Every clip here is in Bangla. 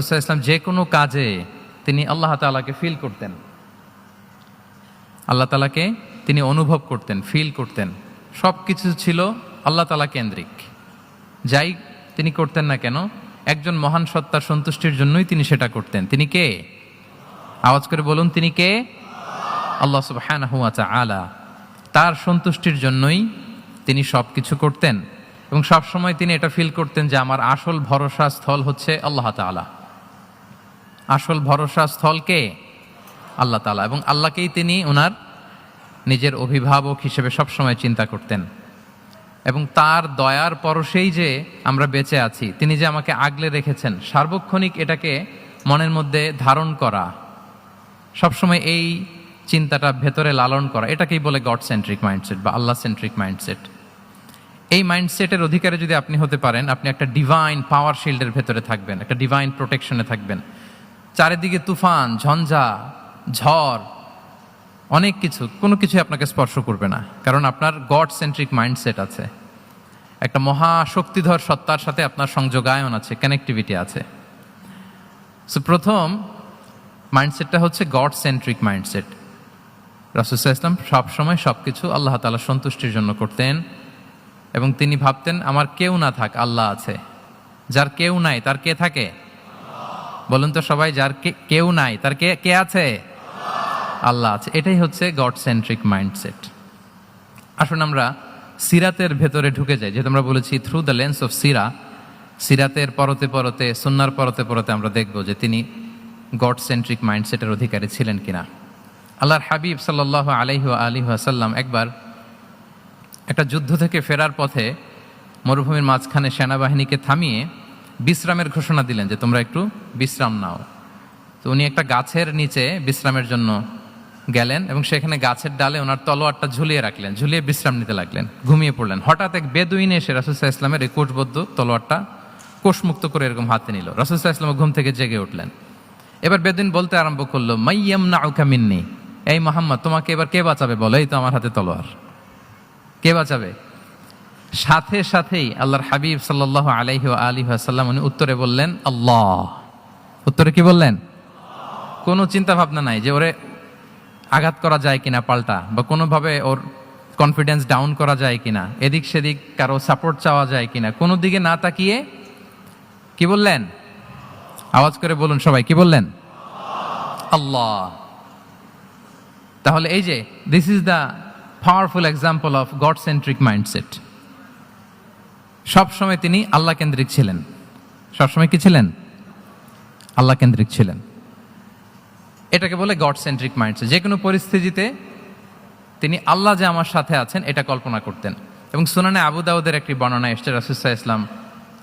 ইসলাম যে কোনো কাজে তিনি আল্লাহ তাআলাকে ফিল করতেন। আল্লাহ তালাকে তিনি অনুভব করতেন ফিল করতেন। সব কিছু ছিল আল্লাহ তাআলা কেন্দ্রিক। যাই তিনি করতেন না কেন, একজন মহান সত্তার সন্তুষ্টির জন্যই তিনি সেটা করতেন। তিনি কে? আওয়াজ করে বলুন, তিনি কে? আল্লাহ সুবহানাহু ওয়া তাআলা। তার সন্তুষ্টির জন্যই তিনি সব কিছু করতেন। এবং সব সময় তিনি এটা ফিল করতেন যে আমার আসল ভরসা স্থল হচ্ছে আল্লাহ তাআলা। আসল ভরসা স্থলকে আল্লাহ তাআলা। এবং আল্লাহকেই তিনি ওনার নিজের অভিভাবক হিসেবে সবসময় চিন্তা করতেন। এবং তার দয়ার পরশেই যে আমরা বেঁচে আছি, তিনি যে আমাকে আগলে রেখেছেন, সার্বক্ষণিক এটাকে মনের মধ্যে ধারণ করা, সবসময় এই চিন্তাটা ভেতরে লালন করা, এটাকেই বলে গড সেন্ট্রিক মাইন্ডসেট বা আল্লাহ সেন্ট্রিক মাইন্ডসেট এই মাইন্ডসেটের অধিকারে যদি আপনি হতে পারেন, আপনি একটা ডিভাইন পাওয়ার শিল্ডের ভেতরে থাকবেন, একটা ডিভাইন প্রোটেকশনে থাকবেন। চারিদিকে তুফান, ঝঞ্ঝা, ঝড়, অনেক কিছু, কোনো কিছুই আপনাকে স্পর্শ করবে না। কারণ আপনার গড সেন্ট্রিক মাইন্ডসেট আছে। একটা মহা শক্তিধর সত্তার সাথে আপনার সংযোগায়ন আছে কানেক্টিভিটি আছে। সো প্রথম মাইন্ডসেটটা হচ্ছে গড সেন্ট্রিক মাইন্ডসেট রাসুসাহ ইসলাম সবসময় সব কিছু আল্লাহ তালা সন্তুষ্টির জন্য করতেন এবং তিনি ভাবতেন, আমার কেউ না থাক, আল্লাহ আছে। যার কেউ নাই, তার কে থাকে? বলুন তো সবাই, যার কেউ নাই, তার কে কে আছে? আল্লাহ আছে। এটাই হচ্ছে গড সেন্ট্রিক মাইন্ডসেট আসুন আমরা সিরাতের ভেতরে ঢুকে যাই। যেহেতু আমরা বলেছি থ্রু দ্য লেন্স অফ সিরা সিরাতের পরতে পরতে, সুন্নার পরতে পরতে আমরা দেখব যে তিনি গড সেন্ট্রিক মাইন্ডসেটের অধিকারী ছিলেন কিনা। আল্লাহর হাবিব সাল্লাহ আলহি আলী আসাল্লাম একবার একটা যুদ্ধ থেকে ফেরার পথে মরুভূমির মাঝখানে সেনাবাহিনীকে থামিয়ে বিশ্রামের ঘোষণা দিলেন যে তোমরা একটু বিশ্রাম নাও। তো উনি একটা গাছের নিচে বিশ্রামের জন্য গেলেন এবং সেখানে গাছের ডালে ওনার তলোয়ারটা ঝুলিয়ে রাখলেন, ঝুলিয়ে বিশ্রাম নিতে লাগলেন, ঘুমিয়ে পড়লেন। হঠাৎ এক বেদুইন এসে রাসুসাহ ইসলামের এই কোষবদ্ধ তলোয়ারটা কোষমুক্ত করে এরকম হাতে নিল। রাসুসাহ ইসলাম ঘুম থেকে জেগে উঠলেন। এবার বেদিন বলতে আরম্ভ করল মাইয়াম না মিন্নি। এই মোহাম্মদ, তোমাকে এবার কে বাঁচাবে বলো? এই তো আমার হাতে তলোয়ার। কে বাঁচাবে? সাথে সাথেই আল্লাহর হাবিব সাল্লাহ আলাইহি আলী সাল্লাম উনি উত্তরে বললেন, আল্লাহ। উত্তরে কি বললেন? কোনো চিন্তা ভাবনা নাই যে ওরে আঘাত করা যায় কিনা পাল্টা বা কোনোভাবে ওর কনফিডেন্স ডাউন করা যায় কিনা, এদিক সেদিক কারও সাপোর্ট চাওয়া যায় কিনা, কোনো দিকে না তাকিয়ে কি বললেন? আওয়াজ করে বলুন সবাই, কি বললেন? আল্লাহ। তাহলে এই যে this is the powerful example of God centric mindset সবসময় তিনি আল্লাহ কেন্দ্রিক ছিলেন। সবসময় কি ছিলেন? আল্লাহ কেন্দ্রিক ছিলেন। এটাকে বলে গড সেন্ট্রিক মাইন্ডসেট যে কোনো পরিস্থিতিতে তিনি আল্লাহ যে আমার সাথে আছেন, এটা কল্পনা করতেন। এবং সুনানে আবু দাউদের একটি বর্ণনা এসছে রাসুসাহ ইসলাম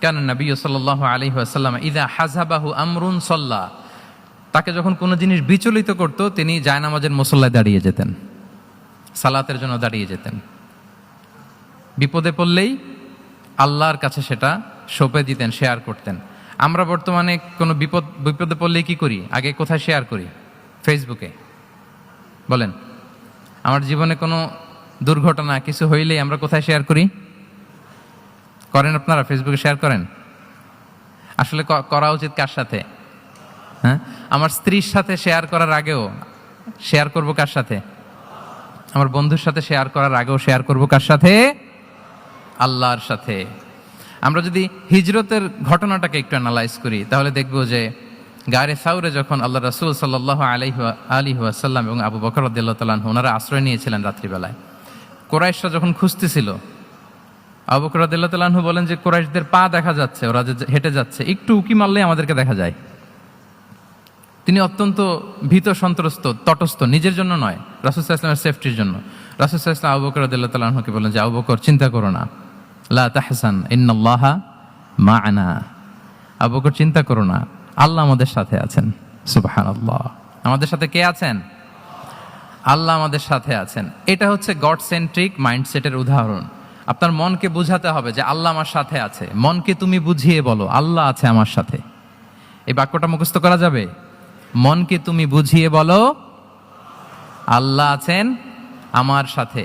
কেন নবী সাল্লাহ আলী আসাল্লাম ইদা হাজাবাহু আমরুন সল্লাহ তাকে যখন কোনো জিনিস বিচলিত করত, তিনি জায়নামাজের মুসল্লায় দাঁড়িয়ে যেতেন। সালাতের জন্য দাঁড়িয়ে যেতেন। বিপদে পড়লেই আল্লাহর কাছে সেটা সঁপে দিতেন শেয়ার করতেন। আমরা বর্তমানে কোনো বিপদ, বিপদে পড়লেই কি করি? আগে কোথায় শেয়ার করি? ফেসবুকে বলেন, আমার জীবনে কোনো দুর্ঘটনা, কিছু হইলেই আমরা কোথায় শেয়ার করি? করেন আপনারা ফেসবুকে শেয়ার করেন? আসলে করা উচিত কার সাথে? হ্যাঁ? আমার স্ত্রীর সাথে শেয়ার করার আগেও শেয়ার করব কার সাথে? আমার বন্ধুর সাথে শেয়ার করার আগেও শেয়ার করব কার সাথে? আল্লাহর সাথে। আমরা যদি হিজরতের ঘটনাটাকে একটু অ্যানালাইজ করি, তাহলে দেখব যে গারে সাউরে যখন আল্লাহ রাসুল সাল্লাহ আলাইহি আলী আসাল্লাম এবং আবু বকর রদ্দাল্লাহ তালাহ ওনারা আশ্রয় নিয়েছিলেন রাত্রিবেলায়। কোরাইশরা যখন খুঁজতেছিল, আবু বকর রদ্দাল্লাহ তালাহু বলেন যে কোরাইশদের পা দেখা যাচ্ছে, ওরা যে হেঁটে যাচ্ছে, একটু উকি মারলেই আমাদেরকে দেখা যায়। তিনি অত্যন্ত ভীত, সন্ত্রস্ত, তটস্থ, নিজের জন্য নয় রাসুসাহ ইসলামের সেফটির জন্য। রাসুসাহ ইসলাম আবু বকর তালাহকে বলেন যে, আবু বকর, চিন্তা করো না। লা তাহসান, ইন্নাল্লাহা মা আনা চিন্তা করো না, আল্লাহ আমাদের সাথে আছেন। সুবাহান আমাদের সাথে কে আছেন? আল্লাহ আমাদের সাথে আছেন। এটা হচ্ছে গড সেন্ট্রিক মাইন্ডসেটের উদাহরণ। আপনার মনকে বুঝাতে হবে যে আল্লাহ আমার সাথে আছে। মনকে তুমি বুঝিয়ে বলো, আল্লাহ আছে আমার সাথে। এই বাক্যটা মুখস্থ করা যাবে? মনকে তুমি বুঝিয়ে বলো, আল্লাহ আছেন আমার সাথে।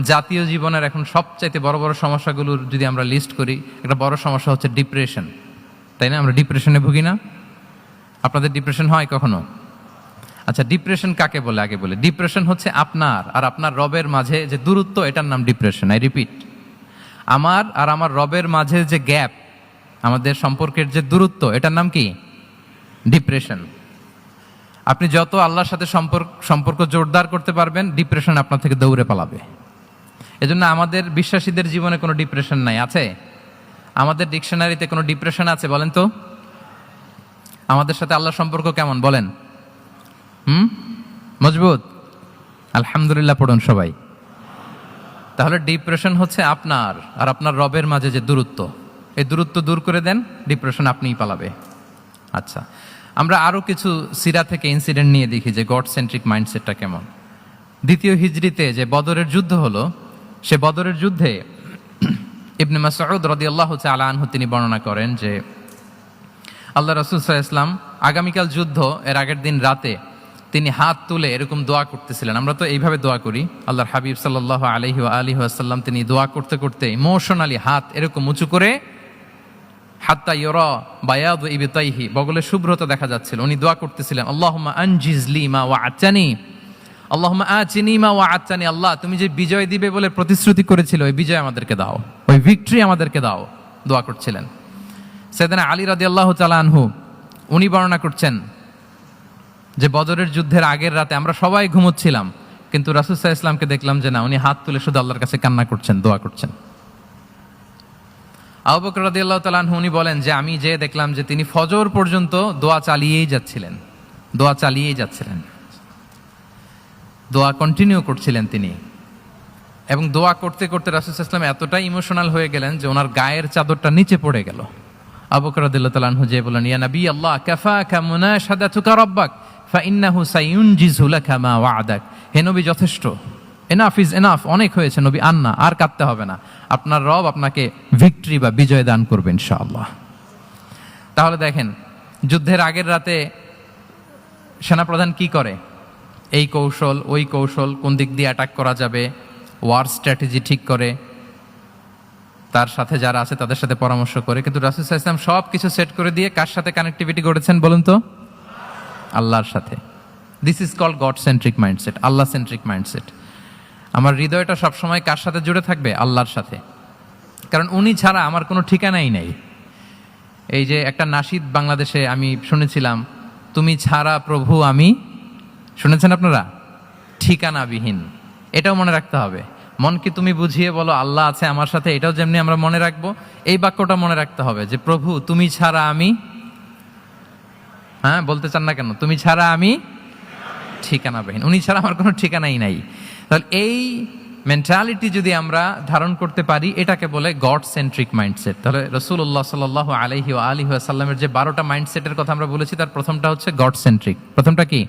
জাতীয় জীবনের এখন সবচাইতে বড় বড় সমস্যাগুলোর যদি আমরা লিস্ট করি, একটা বড় সমস্যা হচ্ছে ডিপ্রেশন তাই না? আমরা ডিপ্রেশনে ভুগি না? আপনাদের ডিপ্রেশন হয় কখনো? আচ্ছা ডিপ্রেশন কাকে বলে? আগে বলে। ডিপ্রেশন হচ্ছে আপনার আর আপনার রবের মাঝে যে দূরত্ব, এটার নাম ডিপ্রেশন আই রিপিট আমার আর আমার রবের মাঝে যে গ্যাপ আমাদের সম্পর্কের যে দূরত্ব, এটার নাম কি? ডিপ্রেশন আপনি যত আল্লাহর সাথে সম্পর্ক সম্পর্ক জোরদার করতে পারবেন ডিপ্রেশন আপনার থেকে দৌড়ে পালাবে। এজন্য আমাদের বিশ্বাসীদের জীবনে কোনো ডিপ্রেশন নাই, আছে? আমাদের ডিকশনারিতে কোনো ডিপ্রেশন আছে বলেন তো? আমাদের সাথে আল্লাহ সম্পর্ক কেমন বলেন? হুম? মজবুত? আলহামদুলিল্লাহ পড়ুন সবাই। তাহলে ডিপ্রেশন হচ্ছে আপনার আর আপনার রবের মাঝে যে দূরত্ব। এই দূরত্ব দূর করে দেন ডিপ্রেশন আপনিই পালাবে। আচ্ছা আমরা আরও কিছু সিরা থেকে ইনসিডেন্ট নিয়ে দেখি যে গড সেন্ট্রিক মাইন্ডসেটটা কেমন। দ্বিতীয় হিজড়িতে যে বদরের যুদ্ধ হলো সে বদরের যুদ্ধে ইবনে মাসউদ রাদিয়াল্লাহু তাআলা আনহু তিনি বর্ণনা করেন যে, আল্লাহ রাসূল সাল্লাল্লাহু আগামীকাল যুদ্ধ এর আগের দিন রাতে তিনি হাত তুলে এরকম দোয়া করতেছিলেন। আমরা তো এইভাবে দোয়া করি। আল্লাহর হাবিব সাল্লাল্লাহু আলহি ওয়া আলিহি ওয়াসাল্লাম তিনি দোয়া করতে করতে ইমোশনালি হাত এরকম উঁচু করে হাত্তা ইয়রা বায়াদু ইবিতাইহি বগলে শুভ্রতা দেখা যাচ্ছিল। উনি দোয়া করতেছিলেন, আল্লাহুম্মা আনজিজলি মা ওয়াআতানি আল্লাহুম্মা আচিনি মা ওয়াআতানি আল্লাহ, তুমি যে বিজয় দিবে বলে প্রতিশ্রুতি করেছিল, ওই বিজয় আমাদেরকে দাও। ওই ভিক্টরি আমাদেরকে দাও। দোয়া করছিলেন। সেদিনা আলী রাদিয়াল্লাহু আল্লাহ আনহু, উনি বর্ণনা করছেন যে বদরের যুদ্ধের আগের রাতে আমরা সবাই ঘুমোচ্ছিলাম, কিন্তু রাসুল সাহা ইসলামকে দেখলাম যে না, উনি হাত তুলে শুধু আল্লাহর কাছে কান্না করছেন, দোয়া করছেন। আবু বকর রাদিয়াল্লাহু তাআলা আনহু, উনি বলেন যে আমি যে দেখলাম যে তিনি ফজর পর্যন্ত দোয়া চালিয়েই যাচ্ছিলেন, দোয়া চালিয়েই যাচ্ছিলেন। দোয়া কন্টিনিউ করছিলেন তিনি। এবং দোয়া করতে করতে রাসুল ইসলাম এতটাই ইমোশনাল হয়ে গেলেন যে ওনার গায়ের চাদরটা নিচে পড়ে গেল। আবু বকর রাদিয়াল্লাহু তাআলা আনহু যে বলেন ইয়া নবী আল্লাহ, কাফাকা মুনাশাদাতুকা রাব্বাক, ফাইন্নাহু সাইউনজিজু লাকা মা ওয়া'দাক। হে নবী, যথেষ্ট। এনাফ ইজ এনাফ অনেক হয়েছে নবী আন্না আর কাঁদতে হবে না। আপনার রব আপনাকে ভিক্টরি বা বিজয় দান করবে ইনশাআল্লাহ। তাহলে দেখেন, যুদ্ধের আগের রাতে সেনাপ্রধান কি করে? এই কৌশল, ওই কৌশল কোন দিক দিয়ে অ্যাটাক করা যাবে ওয়ার স্ট্র্যাটেজি ঠিক করে, তার সাথে যারা আছে তাদের সাথে পরামর্শ করে। কিন্তু রাসুল ইসলাম সব কিছু সেট করে দিয়ে কার সাথে কানেক্টিভিটি করেছেন বলুন তো? আল্লাহর সাথে। This is call God centric mindset Allah centric mindset আমার হৃদয়টা সবসময় কার সাথে জুড়ে থাকবে? আল্লাহর সাথে। কারণ উনি ছাড়া আমার কোনো ঠিকানাই নাই। এই যে একটা নাসিদ বাংলাদেশে আমি শুনেছিলাম, তুমি ছাড়া প্রভু আমি শুনেছেন আপনারা? ঠিকানাবিহীন। এটাও মনে রাখতে হবে। মনকে তুমি বুঝিয়ে বলো, আল্লাহ আছে আমার সাথে, এটাও যেমনি আমরা মনে রাখব, এই বাক্যটা মনে রাখতে হবে যে, প্রভু, তুমি ছাড়া আমি হ্যাঁ বলতে চান না কেন? তুমি ছাড়া আমি ঠিকানাবিহীন। উনি ছাড়া আমার কোনো ঠিকানাই নাই। তাহলে এই মেন্টালিটি যদি আমরা ধারণ করতে পারি, এটাকে বলে গড সেন্ট্রিক মাইন্ডসেট তাহলে রসুল্লাহ সাল আলহি আলী আসাল্লামের যে বারোটা মাইন্ডসেটের কথা আমরা বলেছি, তার প্রথমটা হচ্ছে গড সেন্ট্রিক প্রথমটা কি?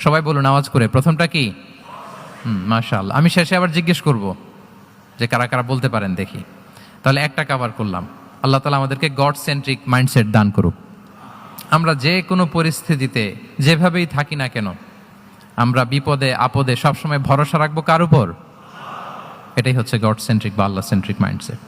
সবাই বলুন, আওয়াজ করে। প্রথমটা কি? হুম মাশাল আমি শেষে আবার জিজ্ঞেস করব যে কারা কারা বলতে পারেন দেখি। তাহলে একটা কাভার করলাম। আল্লাহ তালা আমাদেরকে গড সেন্ট্রিক মাইন্ডসেট দান করুক। আমরা যে কোনো পরিস্থিতিতে, যেভাবেই থাকি না কেন, আমরা বিপদে, আপদে সবসময় ভরসা রাখব কার উপর? এটাই হচ্ছে গড সেন্ট্রিক বা আল্লাহ সেন্ট্রিক মাইন্ডসেট